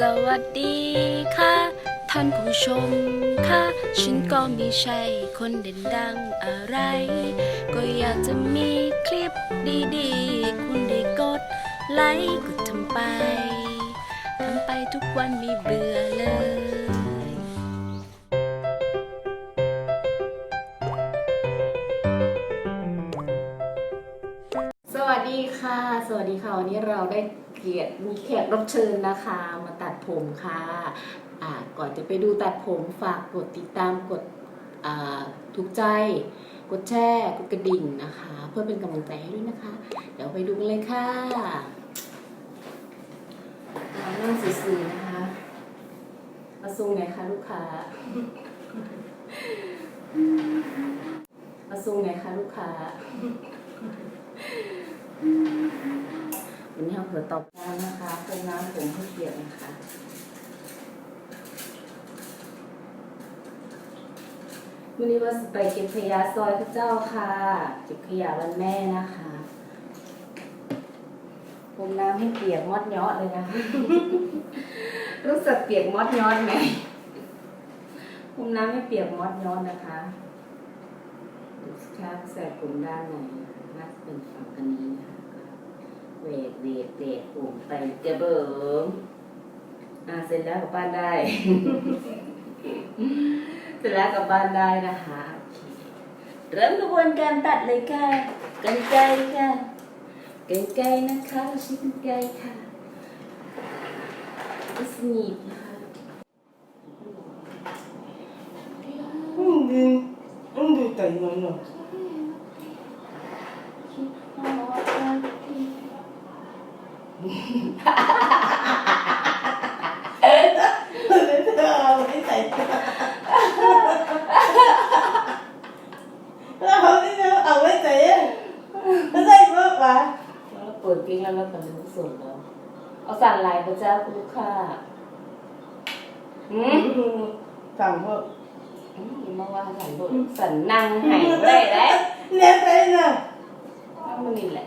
สวัสดีค่ะ ท่านผู้ชมค่ะ ฉันก็ไม่ใช่คนเด่นดังอะไร ก็อยากจะมีคลิปดีๆ คุณได้กดไลค์กดทำไปทำไปทุกวันไม่เบื่อเลยสวัสดีค่ะ สวัสดีค่ะ วันนี้เราได้เกียรติมีแขกรับเชิญนะคะ มาตัด ผมค่ะก่อนจะไปดูตัดผมฝากกดติดตามกดถูกใจ กดแชร์กดกระดิ่งนะคะ เพื่อเป็นกำลังใจให้ด้วยนะคะ เดี๋ยวไปดูกันเลยค่ะอ่านั่งสื่อๆนะคะมาซูงไหนคะลูกค้ามาซูงไหนคะลูกค้าวันนี้เราเผื่อตอบน้ำนะคะ เติมน้ำผมให้เปียกนะคะวันนี้ว่าไปเก็บขยะซอยพระเจ้าค่ะ เก็บขยะวันแม่นะคะผมน้ำให้เปียกมอดยอดเลยนะ รู้สึกเปียกมอดยอดไหมผมน้ำให้เปียกมอดยอดนะคะดูสิคะใส่ผมด้านไหนน่าจะเป็นฝั่งอันนี้นะคะ วกเวกเวกปุ่มไปกระเบิมอ่าเสร็จแล้วกลับบ้านได้ เสร็จแล้วกลับบ้านได้นะคะเริ่มกระบวนการตัดเลยค่ะกันไกรค่ะกันไกรนะคะเราใช้กันไกรค่ะสนิทนะคะ Hindi, hindi tayo ano. คิ เอไม่ใส่เอาไม่ใส่เอาไม่ใส่ไม่ใส่เมื่อวานแล้วเราเปิดปิ้งแล้วเราก็รู้สดแล้วเอาสั่นลายพระเจ้าคุณลูกค้าอืมสั่งเพิ่มอืมาว่าสันบนสันนั่งหายได้เนี่ยไปนะนั่งมันนี่แหละ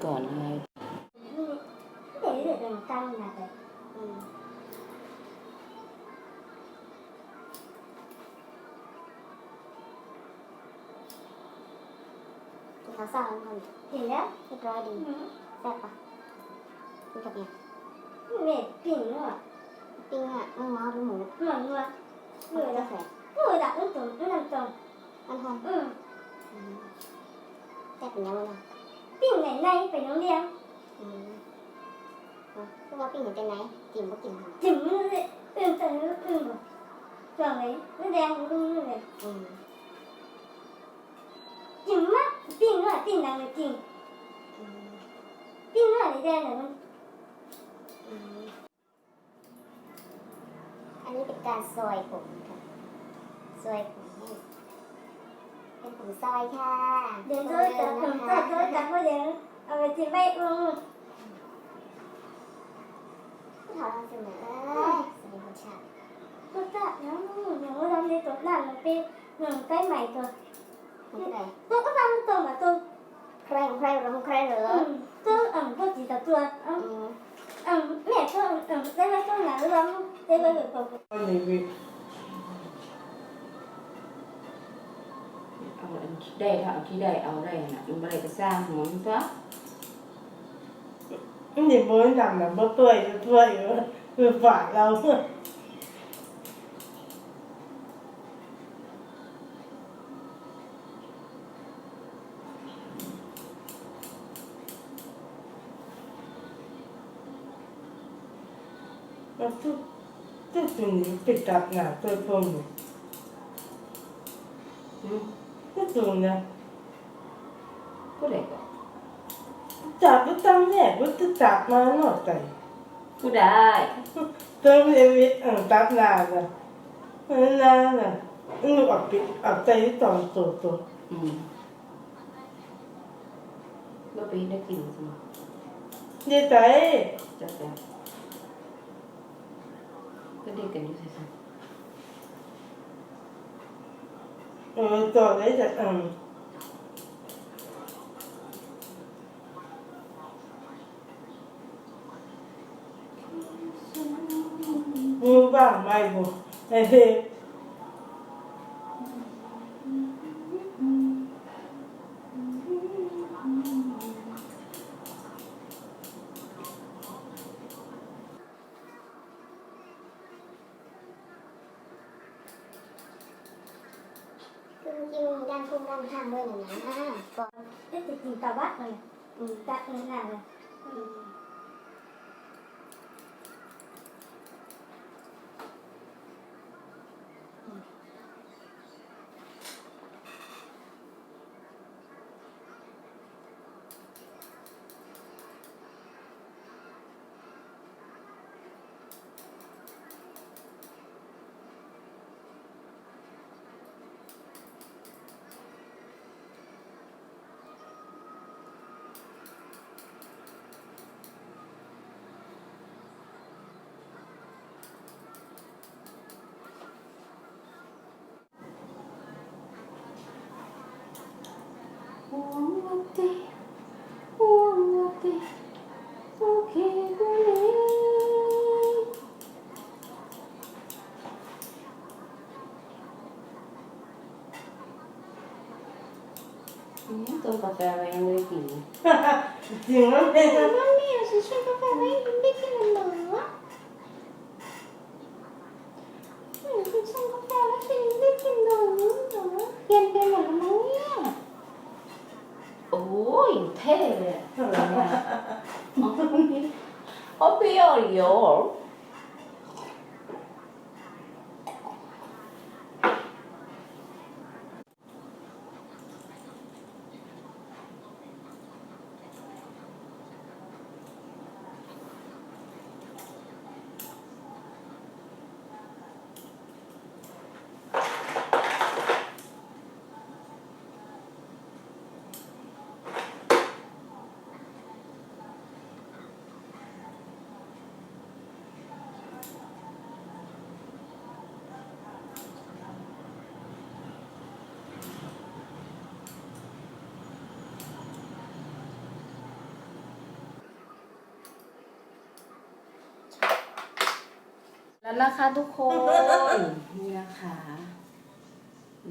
นะคะหยุดก่อนนะคะ để được đường căng là được ừ. thì tháo sao không còn thì đó thì rồi đi đẹp à đi tập nhỉ mẹ pin nữa pin à nó máu với mũ mà nữa người đã phải người đã ứng dụng nó làm chồng ăn không ừ đẹp nhau nào pin ngày nay phải nấu liêm ừ คือว่าปิ้งเห็นเป็นไหนกินบ่กินหรอจิ้มมันเลยตื่นแต่ตื่นบ่จังเลยไม่แดงรุ่งเลยอืมจิ้มมากปิ้งอะปิ้งดังเลยจิ้มอืมปิ้งอะนี่แดงเลยมันอืมอันนี้เป็นการซอยผมค่ะซอยผมให้ เป็นผมซอยค่ะเดี๋ยวเธอจะทำตัดเธอจับว่าเดี๋ยวเอาไปจิ้มไปอืมผู้ถอดเสมอสวัสดีคุณชาติตัวตัดนะอย่างว่าทำในตัวนั่นมันเป็นหนึ่งใกล้ใหม่ตัวมันคืออะไรตัวก็ทำตัวมาตัวใครของใครหรือของใครเหรออืมตัวอ่ำตัวจีตัวตัวอ่ำอืมอ่ำแม่ตัวอ่ำได้ไหมตัวไหนหรือว่าได้ไหมตัวตัวก็มีวิเอาอันที่ได้ถ้าเอาที่ได้เอาได้น่ะมันอะไรก็สร้างหัวมันซะนี่มือดำนะบ่ ตัวอยู่ตัวอยู่คือฝากเรามันทุกทุกตัวนี้ ปิดตับหนาตัวพงอยู่อืมทุกตัวนะผู้ใดก็ทจับก็ตั้งแน่ก็จะจับมาหน่อยใจพูดได้เติมเอวิทอ่างตับนานอะนานอะนึกออกปิดออกใจตอนโตโตอืมก็ไปได้กินสิมาดีใจจัดแล้วก็เด็กกันอยู่ใช่ไหม เออต่อได้จะอืม จริงๆด้านพุ่งด้านข้างด้วยนะนะก่อน เอ๊ะจริงๆตาวัดเลยอืมตาเงินหน้าเลยอืม ห่วงวัดดีห่วงวัดดีโอเคกูเลยอืมต้มกาแฟเรายังไม่ได้กิน จริงแล้วเป็นนั่นเนี่ยฉันชอบกาแฟไว้ได้กินเหรออืมฉันชอบกาแฟแล้วฉันได้กินเหรอเหรอเปลี่ยนไปหมดแล้วมั้งเนี่ย โอ้ยเท่เลยอะอะไรเนี่ยอ๋ออ๋อเปรี้ยวเหรอ แล้วนะคะทุกคนนี่นะคะ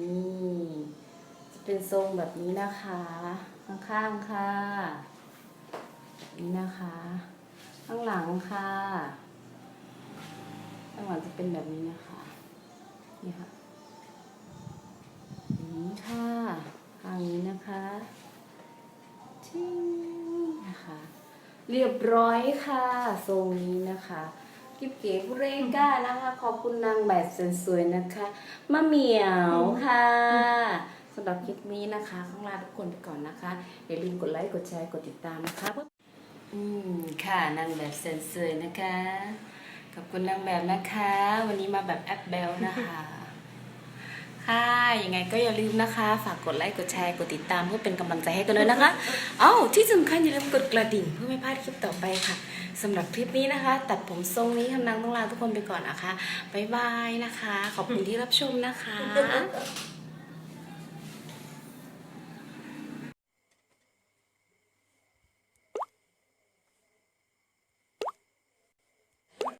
นี่จะเป็นทรงแบบนี้นะคะ ข้างๆค่ะ นี่นะคะ ข้างหลังค่ะข้างหลังจะเป็นแบบนี้นะคะ นี่ค่ะนี่ค่ะข้างนี้นะคะทิ้งนะคะ เรียบร้อยค่ะ ทรงนี้นะคะ กิบเก๋บุเรก้านะคะ ขอบคุณนางแบบสวยๆนะคะมะเหมียวค่ะสำหรับคลิปนี้นะคะข้างลาทุกคนไปก่อนนะคะ อย่าลืมกดไลค์กดแชร์กดติดตามนะคะอืมค่ะนางแบบสวยๆนะคะ ขอบคุณนางแบบนะคะ วันนี้มาแบบแอปเบลนะคะ ค่ะ ยังไงก็อย่าลืมนะคะ ฝากกดไลค์ กดแชร์ กดติดตามเพื่อเป็นกำลังใจให้กันเลยนะคะ เอ้า ที่สำคัญอย่าลืมกดกระดิ่งเพื่อไม่พลาดคลิปต่อไปค่ะสำหรับคลิปนี้นะคะ ตัดผมทรงนี้คำนังต้องลาทุกคนไปก่อนนะคะ บ๊ายบายนะคะ ขอบคุณที่รับชมนะคะ